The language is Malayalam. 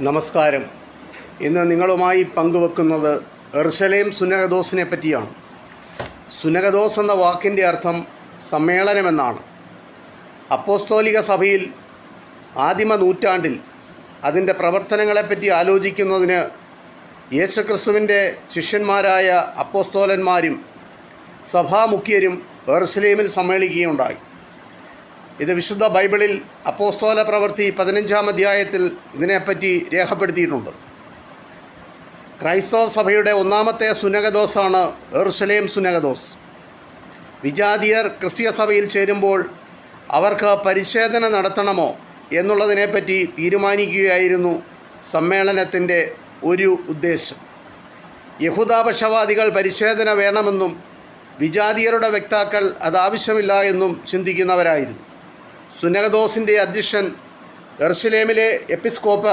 നമസ്കാരം. ഇന്ന് നിങ്ങളുമായി പങ്കുവെക്കുന്നത് എർഷലേം സുനകദോസിനെ പറ്റിയാണ്. സുനകദോസ് എന്ന വാക്കിന്റെ അർത്ഥം സമ്മേളനമെന്നാണ്. അപ്പോസ്തോലിക സഭയിൽ ആദിമ നൂറ്റാണ്ടിൽ അതിന്റെ പ്രവർത്തനങ്ങളെപ്പറ്റി ആലോചിക്കുന്നതിന് യേശുക്രിസ്തുവിന്റെ ശിഷ്യന്മാരായ അപ്പോസ്തോലന്മാരും സഭാമുഖ്യരും എർസലേമിൽ സമ്മേളിക്കുകയുണ്ടായി. ഇത് വിശുദ്ധ ബൈബിളിൽ അപ്പോസ്തോല പ്രവൃത്തി പതിനഞ്ചാം അധ്യായത്തിൽ ഇതിനെപ്പറ്റി രേഖപ്പെടുത്തിയിട്ടുണ്ട്. ക്രൈസ്തവ സഭയുടെ ഒന്നാമത്തെ സുനകദോസാണ് എറുസലേം സുനകദോസ് വിജാതിയർ ക്രിസ്തീയ സഭയിൽ ചേരുമ്പോൾ അവർക്ക് പരിശോധന നടത്തണമോ എന്നുള്ളതിനെപ്പറ്റി തീരുമാനിക്കുകയായിരുന്നു സമ്മേളനത്തിന്റെ ഒരു ഉദ്ദേശം. യഹൂദാപക്ഷവാദികൾ പരിശോധന വേണമെന്നും വിജാതിയരുടെ വക്താക്കൾ അതാവശ്യമില്ല എന്നും ചിന്തിക്കുന്നവരായിരുന്നു. സുനകദോസിന്റെ അധ്യക്ഷൻ എർഷലേമിലെ എപ്പിസ്കോപ്പ